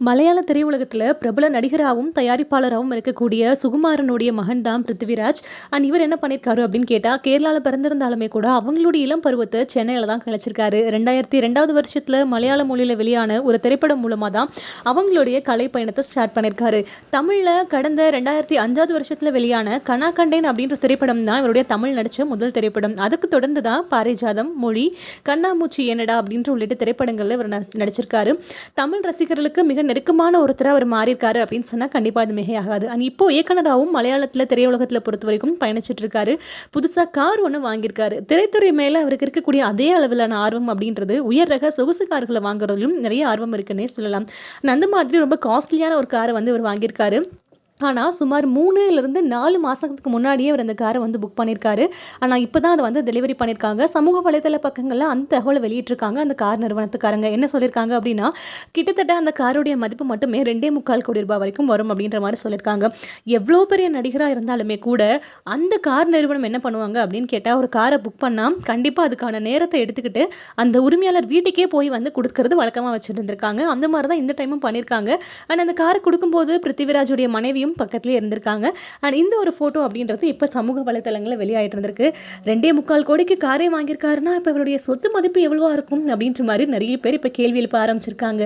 மலையாள திரையுலகத்தில் பிரபல நடிகராகவும் தயாரிப்பாளராகவும் இருக்கக்கூடிய சுகுமாரனுடைய மகன் தான் பிருத்திவிராஜ் அண்ட் இவர் என்ன பண்ணியிருக்காரு அப்படின்னு கேட்டால் கேரளாவில் பிறந்திருந்தாலுமே கூட அவங்களுடைய இளம் பருவத்தை சென்னையில் தான் கழிச்சிருக்காரு ரெண்டாயிரத்தி ரெண்டாவது வருஷத்தில் மலையாள மொழியில் வெளியான ஒரு திரைப்படம் மூலமாக தான் அவங்களுடைய கலை பயணத்தை ஸ்டார்ட் பண்ணியிருக்காரு தமிழில் கடந்த ரெண்டாயிரத்தி அஞ்சாவது வருஷத்தில் வெளியான கனா கண்டேன் அப்படின்ற திரைப்படம் தான் இவருடைய தமிழ் நடித்த முதல் திரைப்படம். அதுக்கு தொடர்ந்து தான் பாரிஜாதம் மொழி கண்ணாமூச்சி என்னடா அப்படின்ற உள்ளிட்ட திரைப்படங்களில் இவர் நடிச்சிருக்காரு. தமிழ் ரசிகர்களுக்கு மிக நெருக்கமான ஒருத்தர் அவர் மாறியிருக்காரு அப்படின்னு சொன்னால் கண்டிப்பாக அது மிகையாகாது. அண்ட் இப்போ இயக்குனராகவும் மலையாளத்தில் திரையுலகத்தில் பொறுத்த வரைக்கும் பயணிச்சுட்டு இருக்காரு புதுசாக கார் ஒன்று வாங்கியிருக்காரு. திரைத்துறை மேலே அவருக்கு இருக்கக்கூடிய அதே அளவிலான ஆர்வம் அப்படின்றது உயர் ரக சொகுசு கார்களை வாங்குறதுலையும் நிறைய ஆர்வம் இருக்குன்னே சொல்லலாம். அந்த மாதிரி ரொம்ப காஸ்ட்லியான ஒரு காரை வந்து அவர் வாங்கியிருக்காரு. ஆனால் சுமார் மூணுலேருந்து நாலு மாதத்துக்கு முன்னாடியே அவர் அந்த காரை வந்து புக் பண்ணியிருக்காரு. ஆனால் இப்போ தான் அதை வந்து டெலிவரி பண்ணியிருக்காங்க. சமூக வலைதள பக்கங்களில் அந்த தகவலை வெளியிட்டிருக்காங்க அந்த கார் நிறுவனத்துக்காரங்க. என்ன சொல்லியிருக்காங்க அப்படின்னா கிட்டத்தட்ட அந்த காருடைய மதிப்பு மட்டுமே ரெண்டே முக்கால் கோடி ரூபாய் வரைக்கும் வரும் அப்படின்ற மாதிரி சொல்லியிருக்காங்க. எவ்வளோ பெரிய நடிகராக இருந்தாலுமே கூட அந்த கார் நிறுவனம் என்ன பண்ணுவாங்க அப்படின்னு கேட்டால் ஒரு காரை புக் பண்ணால் கண்டிப்பாக அதுக்கான நேரத்தை எடுத்துக்கிட்டு அந்த உரிமையாளர் வீட்டுக்கே போய் வந்து கொடுக்கறது வழக்கமாக வச்சுருந்துருக்காங்க அந்த மாதிரி தான் இந்த டைமும் பண்ணியிருக்காங்க. ஆனால் அந்த காரை கொடுக்கும்போது பிருத்திவிராஜுடைய மனைவியும் மனைவியும் பக்கத்துலேயே இருந்திருக்காங்க. அண்ட் இந்த ஒரு ஃபோட்டோ அப்படின்றது இப்போ சமூக வலைத்தளங்களில் வெளியாகிட்டு இருந்திருக்கு. ரெண்டே முக்கால் கோடிக்கு காரே வாங்கியிருக்காருன்னா இப்போ இவருடைய சொத்து மதிப்பு எவ்வளவா இருக்கும் அப்படின்ற மாதிரி நிறைய பேர் இப்போ கேள்வி எழுப்ப ஆரம்பிச்சிருக்காங்க.